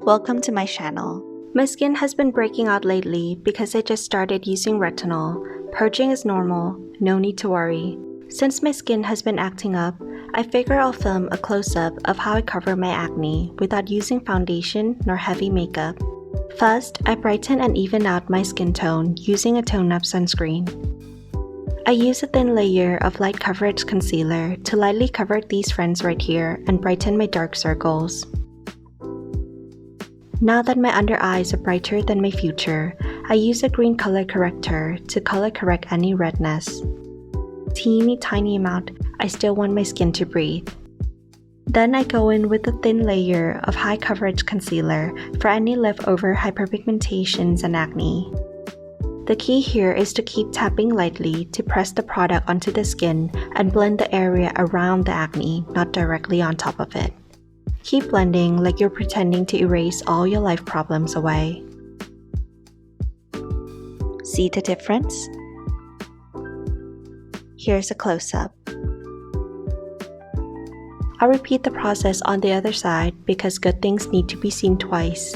welcome to my channel. My skin has been breaking out lately because I just started using retinol. Purging is normal, no need to worry. Since my skin has been acting up, I figure I'll film a close-up of how I cover my acne without using foundation nor heavy makeup. First, I brighten and even out my skin tone using a tone-up sunscreen. I use a thin layer of light coverage concealer to lightly cover these friends right here and brighten my dark circles. Now that my under eyes are brighter than my future, I use a green color corrector to color correct any redness. Teeny tiny amount, I still want my skin to breathe. Then I go in with a thin layer of high coverage concealer for any leftover hyperpigmentations and acne. The key here is to keep tapping lightly to press the product onto the skin and blend the area around the acne, not directly on top of it. Keep blending like you're pretending to erase all your life problems away. See the difference? Here's a close-up. I'll repeat the process on the other side because good things need to be seen twice.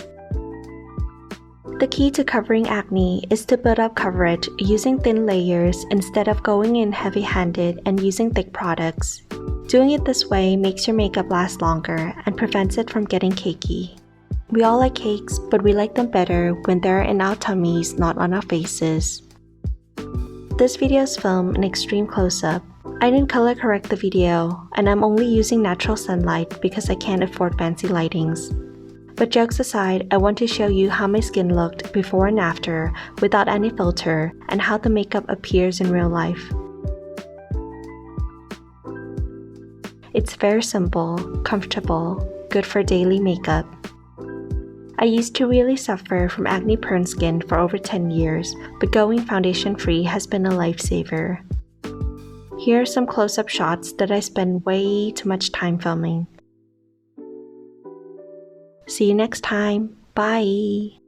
The key to covering acne is to build up coverage using thin layers instead of going in heavy-handed and using thick products. Doing it this way makes your makeup last longer and prevents it from getting cakey. We all like cakes, but we like them better when they're in our tummies, not on our faces. This video is filmed in extreme close-up. I didn't color correct the video, and I'm only using natural sunlight because I can't afford fancy lightings. But jokes aside, I want to show you how my skin looked before and after without any filter and how the makeup appears in real life. It's very simple, comfortable, good for daily makeup. I used to really suffer from acne prone skin for over 10 years, but going foundation free has been a lifesaver. Here are some close up shots that I spend way too much time filming. See you next time. Bye.